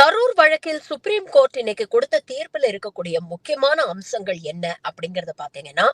கரூர் வழக்கில் supreme court இன்னைக்கு கொடுத்த தீர்ப்புல இருக்கக்கூடிய முக்கியமான அம்சங்கள் என்ன அப்படிங்கறத பாத்தீங்கன்னா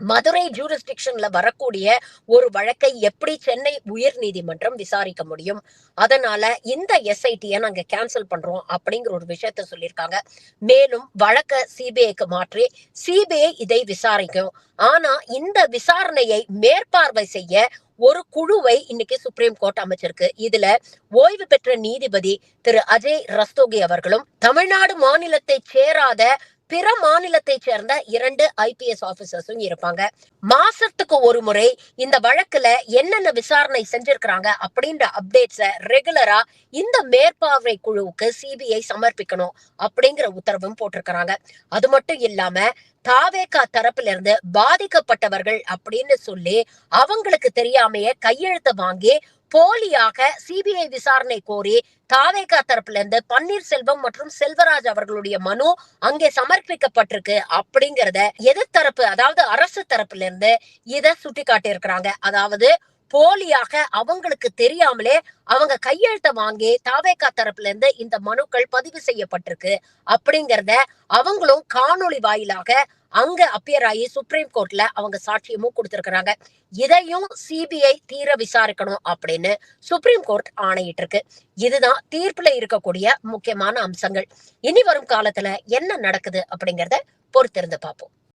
மதுரை ஜூரிஸ்டிக்ஷன்ல வரக்கூடிய ஒரு வழக்கை எப்படி சென்னை உயர் நீதிமன்றம் விசாரிக்க முடியும்? அதனால இந்த எஸ்ஐடியை நாங்க கேன்சல் பண்றோம் அப்படிங்கிற ஒரு விஷயத்த சொல்லியிருக்காங்க. மேலும் வழக்க சிபிஐக்கு மாற்றி சிபிஐ இதை விசாரிக்கும். ஆனா இந்த விசாரணையை மேற்பார்வை செய்ய ஒரு குழுவை இன்னைக்கு சுப்ரீம் கோர்ட் அமைச்சிருக்கு. இதுல ஓய்வு பெற்ற நீதிபதி திரு அஜய் ரஸ்தோகி அவர்களும் தமிழ்நாடு மாநிலத்தை சேராத பிற மாநிலத்தை சேர்ந்த இரண்டு ஐபிஎஸ் ஆபீசர்ஸும் இருப்பாங்க. மாசத்துக்கு ஒரு முறை இந்த வழக்குல என்னென்ன விசாரணை செஞ்சிருக்கிறாங்க அப்படின்ற அப்டேட்ஸ ரெகுலரா இந்த மேற்பார்வை குழுவுக்கு சிபிஐ சமர்ப்பிக்கணும் அப்படிங்கிற உத்தரவும் போட்டிருக்கிறாங்க. அது மட்டும் இல்லாம தாவேகா தரப்புல இருந்து பாதிக்கப்பட்டவர்கள் அப்படின்னு சொல்லி அவங்களுக்கு தெரியாமையே கையெழுத்து வாங்கி போலியாக சிபிஐ விசாரணை கோரி தாவேகா தரப்புல இருந்து பன்னீர்செல்வம் மற்றும் செல்வராஜ் அவர்களுடைய மனு அங்கே சமர்ப்பிக்கப்பட்டிருக்கு அப்படிங்கறத எதிர்த்தரப்பு அதாவது அரசு தரப்புல இருந்து இதை சுட்டி காட்டியிருக்கிறாங்க அதாவது போலியாக அவங்களுக்கு தெரியாமலே அவங்க கையெழுத்த வாங்கி தாவேகா தரப்புல இருந்து இந்த மனுக்கள் பதிவு செய்யப்பட்டிருக்கு அப்படிங்கறத அவங்களும் காணொளி வாயிலாக அங்க அப்பியர் ஆகி சுப்ரீம் கோர்ட்ல அவங்க சாட்சியமும் கொடுத்திருக்கிறாங்க. இதையும் சிபிஐ தீர விசாரிக்கணும் அப்படின்னு சுப்ரீம் கோர்ட் ஆணையிட்டு இருக்கு இதுதான் தீர்ப்புல இருக்கக்கூடிய முக்கியமான அம்சங்கள். இனி வரும் காலத்துல என்ன நடக்குது அப்படிங்கறத பொறுத்திருந்து பார்ப்போம்.